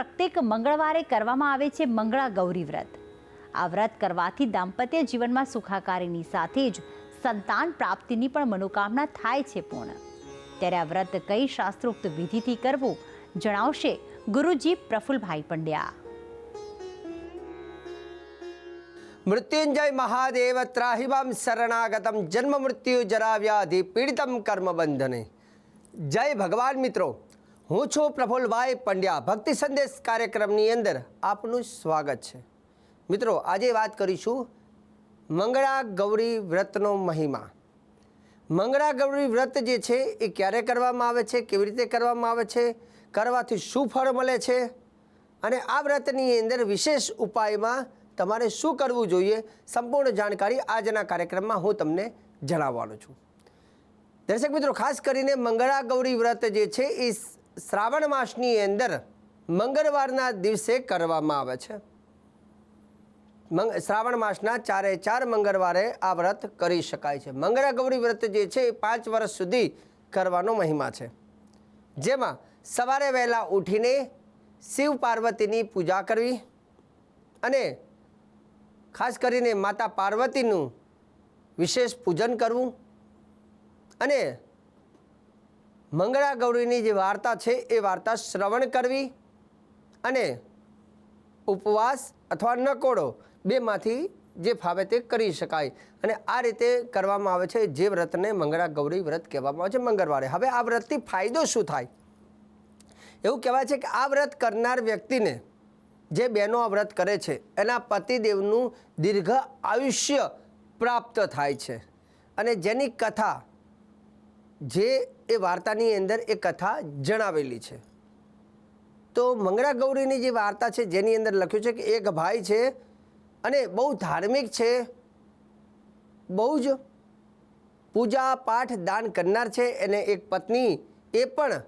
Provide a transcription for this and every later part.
પ્રત્યેક મંગળવારે કરવામાં આવે છે મંગળા ગૌરી વ્રત. આ વ્રત કરવાથી દાંપત્ય જીવનમાં સુખાકારીની સાથે જ સંતાન પ્રાપ્તિની પણ મનોકામના થાય છે પૂર્ણ. ત્યારે આ વ્રત કઈ શાસ્ત્રોક્ત વિધિથી કરવું જણાવશે ગુરુજી પ્રફુલભાઈ પંડ્યા. મૃત્યુંજય મહાદેવ ત્રાહિમામ શરણાગતમ, જન્મ મૃત્યુ જરાવ્યાધિ, પીડિતમ કર્મ બંધને. જય ભગવાન મિત્રો. હું છું પ્રફુલભાઈ પંડ્યા. ભક્તિ સંદેશ કાર્યક્રમની અંદર આપનું સ્વાગત છે. મિત્રો, આજે વાત કરીશું મંગળા ગૌરી વ્રતનો મહિમા. મંગળા ગૌરી વ્રત જે છે, એ ક્યારે કરવામાં આવે છે, કેવી રીતે કરવામાં આવે છે, કરવાથી શું ફળ મળે છે અને આ વ્રતની અંદર વિશેષ ઉપાયમાં તમારે શું કરવું જોઈએ, સંપૂર્ણ જાણકારી આજના કાર્યક્રમમાં હું તમને જણાવવાનો છું. દર્શક મિત્રો, ખાસ કરીને મંગળા ગૌરી વ્રત જે છે, એ શ્રાવણ માસની અંદર મંગળવારના દિવસે કરવામાં આવે છે. શ્રાવણ માસના ચારે ચાર મંગળવારે આ વ્રત કરી શકાય છે. મંગળા ગૌરી વ્રત જે છે એ પાંચ વર્ષ સુધી કરવાનો મહિમા છે. જેમાં સવારે વહેલા ઉઠીને શિવ પાર્વતીની પૂજા કરવી અને ખાસ કરીને માતા પાર્વતીનું વિશેષ પૂજન કરવું અને મંગળા ગૌરીની જે વાર્તા છે એ વાર્તા શ્રવણ કરવી અને ઉપવાસ અથવા નકોડો બેમાંથી જે ફાવે તે કરી શકાય. અને આ રીતે કરવામાં આવે છે જે વ્રતને મંગળા ગૌરી વ્રત કહેવામાં આવે છે મંગળવારે. હવે આ વ્રતથી ફાયદો શું થાય? એવું કહેવાય છે કે આ વ્રત કરનાર વ્યક્તિને જે બહેનો આ વ્રત કરે છે, એના પતિદેવનું દીર્ઘ આયુષ્ય પ્રાપ્ત થાય છે. અને જેની કથા જે એ વાર્તાની અંદર એ કથા જણાવેલી છે. તો મંગળા ગૌરીની જે વાર્તા છે જેની અંદર લખ્યું છે કે એક ભાઈ છે અને બહુ ધાર્મિક છે, બહુ જ પૂજા પાઠ દાન કરનાર છે અને એક પત્ની એ પણ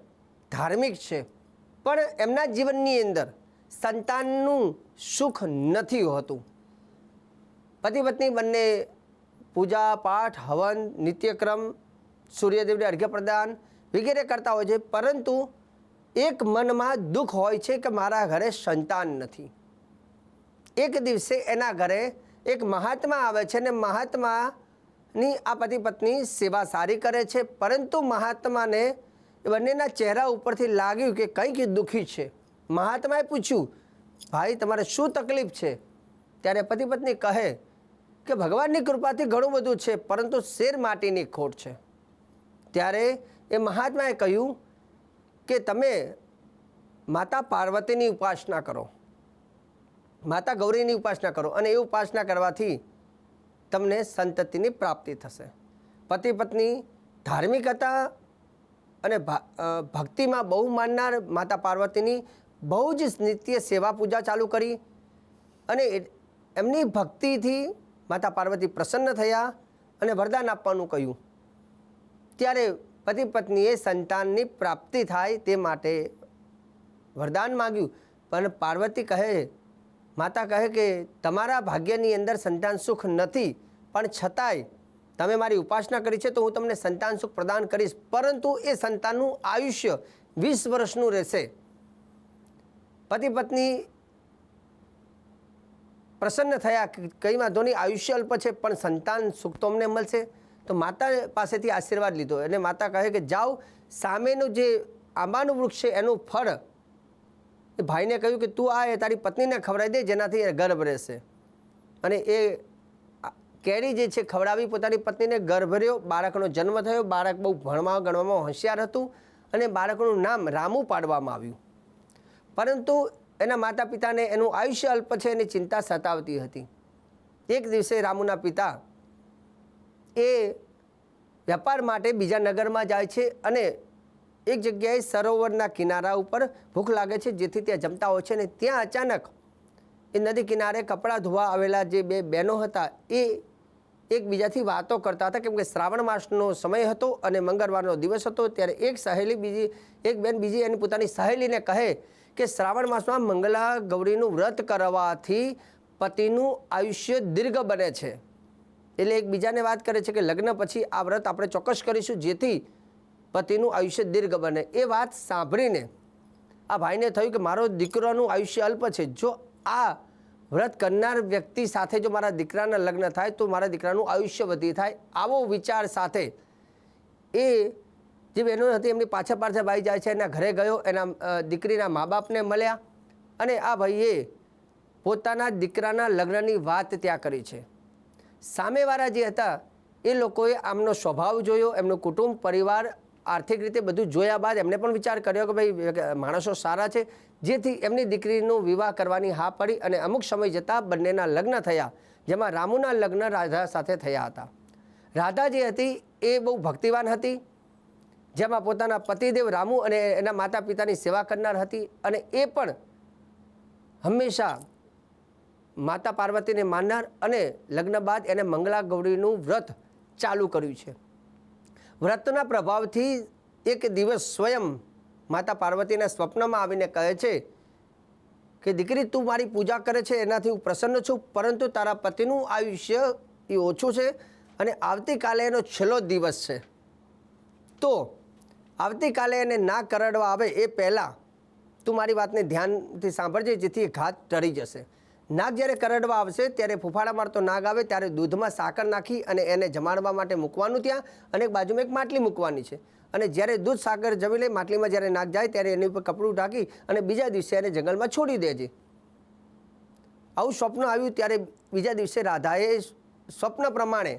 ધાર્મિક છે. પણ એમના જીવનની અંદર સંતાનનું સુખ નથી હોતું. પતિ પત્ની બંને પૂજા પાઠ, હવન, નિત્યક્રમ સૂર્યદેવને અર્ઘ્ય પ્રદાન વગેરે કરતા હોય છે, પરંતુ એક મનમાં દુઃખ હોય છે કે મારા ઘરે સંતાન નથી. એક દિવસે એના ઘરે એક મહાત્મા આવે છે ને મહાત્માની આ પતિ પત્ની સેવા સારી કરે છે, પરંતુ મહાત્માને એ બંનેના ચહેરા ઉપરથી લાગ્યું કે કંઈક દુઃખી છે. મહાત્માએ પૂછ્યું, ભાઈ, તમારે શું તકલીફ છે? ત્યારે પતિ પત્ની કહે કે, ભગવાનની કૃપાથી ઘણું બધું છે, પરંતુ શેર માટીની ખોટ છે. ત્યારે એ મહાત્માએ કહ્યું કે તમે માતા પાર્વતીની ઉપાસના કરો. માતા ગૌરીની ઉપાસના કરો અને એ ઉપાસના કરવાથી તમને સંતતિની પ્રાપ્તિ થશે. પતિ પત્ની ધાર્મિક હતા અને ભક્તિમાં બહુ માનનાર માતા પાર્વતીની બહુ જ નિત્ય સેવા પૂજા ચાલુ કરી અને એમની ભક્તિથી માતા પાર્વતી પ્રસન્ન થયા અને વરદાન આપવાનું કહ્યું. ત્યારે પતિ પત્નીએ સંતાનની પ્રાપ્તિ થાય તે માટે વરદાન માગ્યું. પણ પાર્વતી કહે, માતા કહે કે, તમારા ભાગ્યની અંદર સંતાન સુખ નથી, પણ છતાંય તમે મારી ઉપાસના કરી છે તો હું તમને સંતાન સુખ પ્રદાન કરીશ. પરંતુ એ સંતાનનું આયુષ્ય વીસ વર્ષનું રહેશે. પતિ પત્ની પ્રસન્ન થયા, કંઈ વાંધો નહીં, આયુષ્ય અલ્પ છે, પણ સંતાન સુખ તો અમને મળશે. તો માતા પાસેથી આશીર્વાદ લીધો. અને માતા કહે કે, જાઓ, સામેનું જે આંબાનું વૃક્ષ છે, એનું ફળ. એ ભાઈને કહ્યું કે, તું આ એ તારી પત્નીને ખવડાવી દે, જેનાથી એ ગર્ભ રહેશે. અને એ કેરી જે છે, ખવડાવી પોતાની પત્નીને ગર્ભ રહ્યો. બાળકનો જન્મ થયો. બાળક બહુ ભણવા, ગણવામાં હોશિયાર હતું અને બાળકનું નામ રામુ પાડવામાં આવ્યું. પરંતુ એના માતા પિતાને એનું આયુષ્ય અલ્પ છે એની ચિંતા સતાવતી હતી. એક દિવસે રામુના પિતા એ વેપાર માટે બીજા નગરમાં જાય છે અને એક જગ્યાએ સરોવરના કિનારા ઉપર ભૂખ લાગે છે, જેથી ત્યાં જમતા હોય છે ને ત્યાં અચાનક એ નદી કિનારે કપડાં ધોવા આવેલા જે બે બહેનો હતા, એ એકબીજાથી વાતો કરતા હતા, કેમ કે શ્રાવણ માસનો સમય હતો અને મંગળવારનો દિવસ હતો, ત્યારે એક સહેલી બીજી, એક બેન બીજી એની પોતાની સહેલીને કહે કે શ્રાવણ માસમાં મંગલા ગૌરીનું વ્રત કરવાથી પતિનું આયુષ્ય દીર્ઘ બને છે. એટલે એકબીજાને વાત કરે છે કે લગ્ન પછી આ વ્રત આપણે ચોક્કસ કરીશું, જેથી પતિનું આયુષ્ય દીર્ઘ બને. એ વાત સાંભળીને આ ભાઈને થયું કે મારો દીકરાનું આયુષ્ય અલ્પ છે. જો આ વ્રત કરનાર વ્યક્તિ સાથે જો મારા દીકરાના લગ્ન થાય, તો મારા દીકરાનું આયુષ્ય વધી થાય. આવો વિચાર સાથે એ જે બહેનો હતી, એમની પાછળ પાછળ ભાઈ જાય છે, એના ઘરે ગયો, એના દીકરીના મા બાપને મળ્યા અને આ ભાઈએ પોતાના દીકરાના લગ્નની વાત ત્યાં કરી છે. સામેવાળા જે હતા, એ લોકોએ આમનો સ્વભાવ જોયો, એમનું કુટુંબ, પરિવાર, આર્થિક રીતે બધું જોયા બાદ એમને પણ વિચાર કર્યો કે ભાઈ માણસો સારા છે. જેથી એમની દીકરીનો વિવાહ કરવાની હા પડી અને અમુક સમય જતાં બંનેના લગ્ન થયા, જેમાં રામુના લગ્ન રાધા સાથે થયા હતા. રાધા જે હતી, એ બહુ ભક્તિવાન હતી, જેમાં પોતાના પતિદેવ રામુ અને એના માતા પિતાની સેવા કરનાર હતી અને એ પણ હંમેશા માતા પાર્વતીને માનનાર અને લગ્ન બાદ એને મંગળા ગૌરીનું વ્રત ચાલુ કર્યું છે. વ્રતના પ્રભાવથી એક દિવસ સ્વયં માતા પાર્વતીના સ્વપ્નમાં આવીને કહે છે કે, દીકરી, તું મારી પૂજા કરે છે, એનાથી હું પ્રસન્ન છું, પરંતુ તારા પતિનું આયુષ્ય એ ઓછું છે અને આવતીકાલે એનો છેલ્લો દિવસ છે. તો આવતીકાલે એને ના કરડવા આવે એ પહેલાં તું મારી વાતને ધ્યાનથી સાંભળજે, જેથી ઘાત ટળી જશે. નાગ જ્યારે કરડવા આવશે, ત્યારે ફૂફાડા મારતો નાગ આવે, ત્યારે દૂધમાં સાકર નાખી અને એને જમાડવા માટે મૂકવાનું ત્યાં અને એક બાજુમાં એક માટલી મૂકવાની છે. અને જ્યારે દૂધ સાકર જમી લે, માટલીમાં જ્યારે નાગ જાય, ત્યારે એની ઉપર કપડું ઢાંકી અને બીજા દિવસે એને જંગલમાં છોડી દેજે આવું સ્વપ્ન આવ્યું ત્યારે બીજા દિવસે રાધાએ સ્વપ્ન પ્રમાણે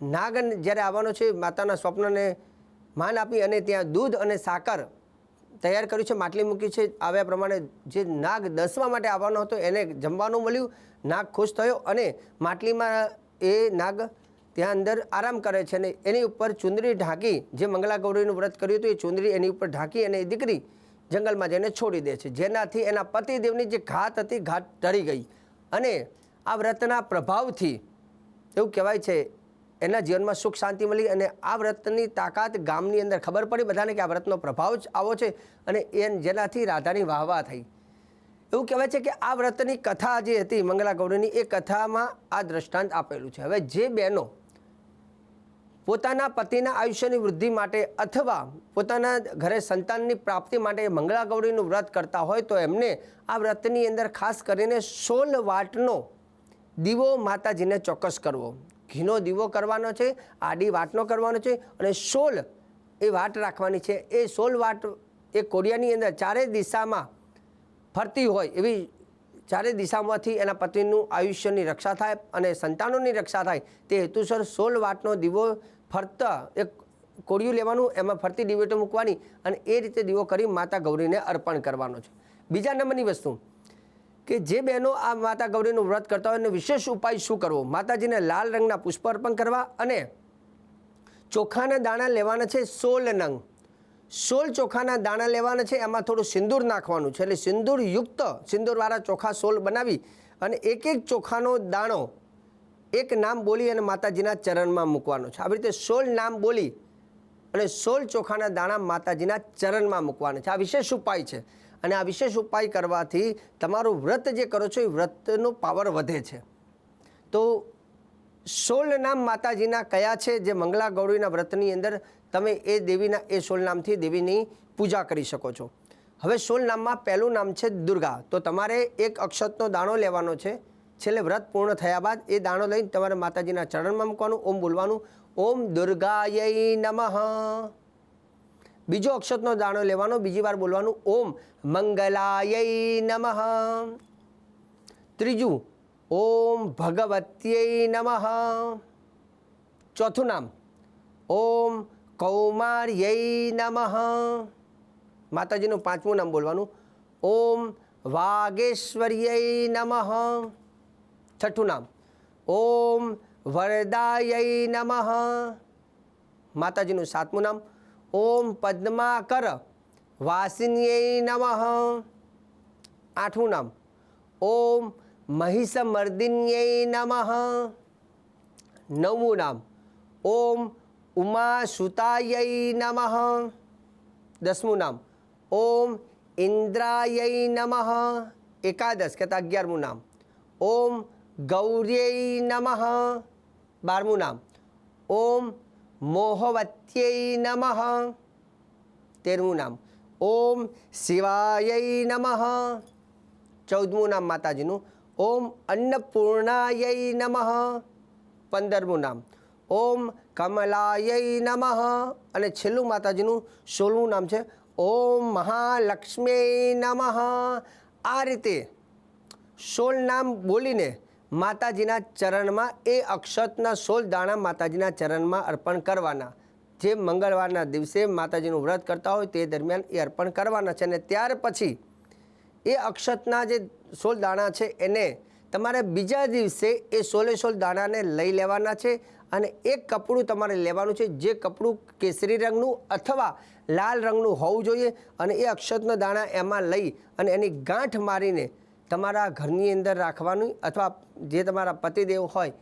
નાગ જ્યારે આવવાનો છે, માતાના સ્વપ્નને માન આપી અને ત્યાં દૂધ અને સાકર તૈયાર કર્યું છે, માટલી મૂકી છે. આવ્યા પ્રમાણે જે નાગ દસવા માટે આવવાનો હતો, એને જમવાનું મળ્યું. નાગ ખુશ થયો અને માટલીમાં એ નાગ ત્યાં અંદર આરામ કરે છે અને એની ઉપર ચુંદરી ઢાંકી, જે મંગલા ગૌરીનું વ્રત કર્યું હતું, એ ચુંદરી એની ઉપર ઢાંકી અને એ દીકરી જંગલમાં જઈને છોડી દે છે. જેનાથી એના પતિદેવની જે ઘાત હતી, ઘાત ટરી ગઈ. અને આ વ્રતના પ્રભાવથી એવું કહેવાય છે એના જીવનમાં સુખ, શાંતિ મળી અને આ વ્રતની તાકાત ગામની અંદર ખબર પડી બધાને કે આ વ્રતનો પ્રભાવ જ આવો છે અને એ જેનાથી રાધાની વાહવા થઈ. એવું કહેવાય છે કે આ વ્રતની કથા જે હતી મંગલા ગૌરીની, એ કથામાં આ દ્રષ્ટાંત આપેલું છે. હવે જે બહેનો પોતાના પતિના આયુષ્યની વૃદ્ધિ માટે અથવા પોતાના ઘરે સંતાનની પ્રાપ્તિ માટે મંગળા ગૌરીનું વ્રત કરતા હોય તો એમને આ વ્રતની અંદર ખાસ કરીને સોલ વાટનો દીવો માતાજીને ચોક્કસ કરવો. ઘીનો દીવો કરવાનો છે, આડી વાટનો કરવાનો છે અને સોલ એ વાટ રાખવાની છે. એ સોલ વાટ એ કોડિયાની અંદર ચારે દિશામાં ફરતી હોય એવી ચારે દિશામાંથી એના પતિનું આયુષ્યની રક્ષા થાય અને સંતાનોની રક્ષા થાય તે હેતુસર સોલ વાટનો દીવો ફરતા એક કોડિયું લેવાનું, એમાં ફરતી દિવેટો મૂકવાની અને એ રીતે દીવો કરી માતા ગૌરીને અર્પણ કરવાનો છે. બીજા નંબરની વસ્તુ કે જે બહેનો આ માતા ગૌરીનું વ્રત કરતા હોય એનો વિશેષ ઉપાય શું કરવો? માતાજીને લાલ રંગના પુષ્પ અર્પણ કરવા અને ચોખાના દાણા લેવાના છે સોલ નંગ. સોલ ચોખાના દાણા લેવાના છે, એમાં થોડું સિંદૂર નાખવાનું છે. એટલે સિંદૂર યુક્ત સિંદૂરવાળા ચોખા સોલ બનાવી અને એક એક ચોખાનો દાણો એક નામ બોલી અને માતાજીના ચરણમાં મૂકવાનો છે. આવી રીતે સોલ નામ બોલી અને સોલ ચોખાના દાણા માતાજીના ચરણમાં મૂકવાના છે. આ વિશેષ ઉપાય છે. અને આ વિશેષ ઉપાય કરવાથી તમારું વ્રત જે કરો છો એ વ્રતનો પાવર વધે છે. તો સોળ નામ માતાજીના કયા છે? જે મંગલા ગૌરીના વ્રતની અંદર તમે એ દેવીના, એ સોળ નામથી દેવીની પૂજા કરી શકો છો. હવે સોળ નામમાં પહેલું નામ છે દુર્ગા. તો તમારે એક અક્ષતનો દાણો લેવાનો છે. છેલ્લે વ્રત પૂર્ણ થયા બાદ એ દાણો લઈને તમારે માતાજીના ચરણમાં મૂકવાનું, ઓમ બોલવાનું. ઓમ દુર્ગાય નમઃ. બીજો અક્ષતનો દાણો લેવાનો, બીજી વાર બોલવાનું, ઓમ મંગલાય નમઃ. ત્રીજું, ઓમ ભગવત્યય નમઃ. ચોથું નામ, ઓમ કૌમાર્ય નમઃ. માતાજીનું પાંચમું નામ બોલવાનું, ઓમ વાગેશ્વર્ય નમઃ. છઠ્ઠું નામ, ઓમ વરદાય નમઃ. માતાજીનું સાતમું નામ ઓમ પદ્માકર વાસિન્યય નમઃ. આઠમું નામ. ઓમ મહિષમર્દિન્યય નમઃ. નવમું નામ. ઓમ ઉમાસુતાય નમઃ. દસમું નામ. ઓમ ઇન્દ્રાય નમઃ. એકાદશ કહેતા અગિયારમું નામ. ઓમ ગૌર્યય નમઃ. બારમું નામ. ઓમ મોહવત્યય નમઃ તેરમું નામ ઓમ શિવાય નમઃ ચૌદમું નામ માતાજીનું ઓમ અન્નપૂર્ણાય નમઃ પંદરમું નામ ઓમ કમલાય નમઃ અને છેલ્લું માતાજીનું સોળમું નામ છે, ઓમ મહાલક્ષ્મી નમઃ. આ રીતે સોળ નામ બોલીને માતાજીના ચરણમાં એ અક્ષતના સોળ દાણા માતાજીના ચરણમાં અર્પણ કરવાના. જે મંગળવારના દિવસે માતાજીનું વ્રત કરતા હોય તે દરમિયાન એ અર્પણ કરવાના છે અને ત્યાર પછી એ અક્ષતના જે સોળ દાણા છે એને તમારે બીજા દિવસે એ સોલે સોળ દાણાને લઈ લેવાના છે અને એક કપડું તમારે લેવાનું છે જે કપડું કેસરી રંગનું અથવા લાલ રંગનું હોવું જોઈએ અને એ અક્ષતના દાણા એમાં લઈ અને એની ગાંઠ મારીને તમારા ઘરની અંદર રાખવાનું અથવા જે તમારા પતિદેવ હોય,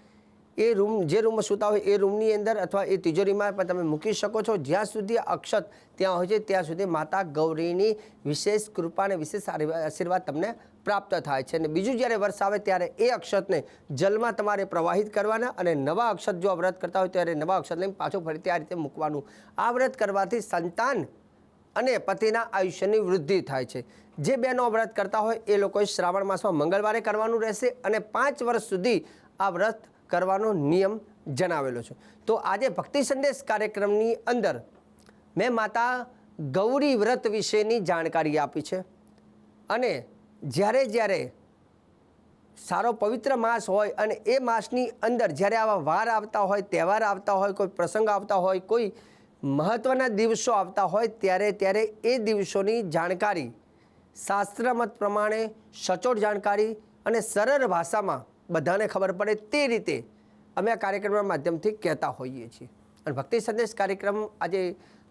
એ રૂમ, જે રૂમમાં સૂતા હોય એ રૂમની અંદર અથવા એ તિજોરીમાં પણ તમે મૂકી શકો છો. જ્યાં સુધી અક્ષત ત્યાં હોય છે, ત્યાં સુધી માતા ગૌરીની વિશેષ કૃપા અને વિશેષ આશીર્વાદ તમને પ્રાપ્ત થાય છે. અને બીજું જ્યારે વર્ષ આવે ત્યારે એ અક્ષતને જલમાં તમારે પ્રવાહિત કરવાના અને નવા અક્ષત જો વ્રત કરતા હોય ત્યારે નવા અક્ષત લઈને પાછું ફરીથી આ રીતે મૂકવાનું. આ વ્રત કરવાથી સંતાન અને પતિના આયુષ્યની વૃદ્ધિ થાય છે. જે બહેનો વ્રત કરતા હોય એ લોકોએ શ્રાવણ માસમાં મંગળવારે કરવાનું રહેશે અને પાંચ વર્ષ સુધી આ વ્રત કરવાનો નિયમ જણાવેલો છે. તો આજે ભક્તિ સંદેશ કાર્યક્રમની અંદર મેં માતા ગૌરી વ્રત વિશેની જાણકારી આપી છે. અને જ્યારે જ્યારે સારો પવિત્ર માસ હોય અને એ માસની અંદર જ્યારે આવા વાર આવતા હોય, તહેવાર આવતા હોય, કોઈ પ્રસંગ આવતા હોય, કોઈ મહત્ત્વના દિવસો આવતા હોય ત્યારે ત્યારે એ દિવસોની જાણકારી, શાસ્ત્રમત પ્રમાણે સચોટ જાણકારી અને સરળ ભાષામાં બધાને ખબર પડે તે રીતે અમે આ કાર્યક્રમના માધ્યમથી કહેતા હોઈએ છીએ. અને ભક્તિ સંદેશ કાર્યક્રમ આજે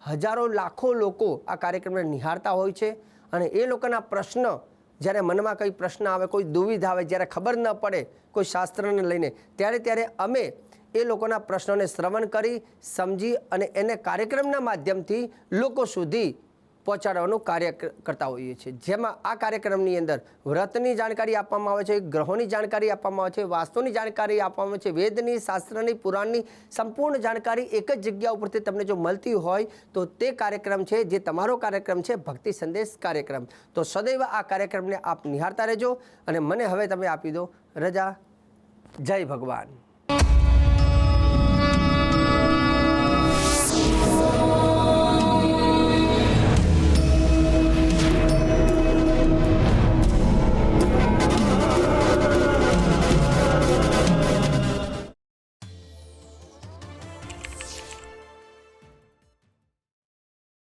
હજારો લાખો લોકો આ કાર્યક્રમને નિહાળતા હોય છે અને એ લોકોના પ્રશ્ન, જ્યારે મનમાં કંઈ પ્રશ્ન આવે, કોઈ દુવિધા આવે, જ્યારે ખબર ન પડે કોઈ શાસ્ત્રને લઈને, ત્યારે ત્યારે અમે એ લોકોના પ્રશ્નોને શ્રવણ કરી, સમજી અને એને કાર્યક્રમના માધ્યમથી લોકો સુધી પહોંચાડવાનું કાર્ય કરતા હોઈએ છીએ. જેમાં આ કાર્યક્રમની અંદર વ્રતની જાણકારી આપવામાં આવે છે, ગ્રહોની જાણકારી આપવામાં આવે છે, વાસ્તુની જાણકારી આપવામાં આવે છે, વેદની, શાસ્ત્રની, પુરાણની સંપૂર્ણ જાણકારી એક જ જગ્યા ઉપરથી તમને જો મળતી હોય તો તે કાર્યક્રમ છે, જે તમારો કાર્યક્રમ છે, ભક્તિ સંદેશ કાર્યક્રમ. તો સદૈવ આ કાર્યક્રમને આપ નિહાળતા રહેજો અને મને હવે તમે આપી દો રજા. જય ભગવાન.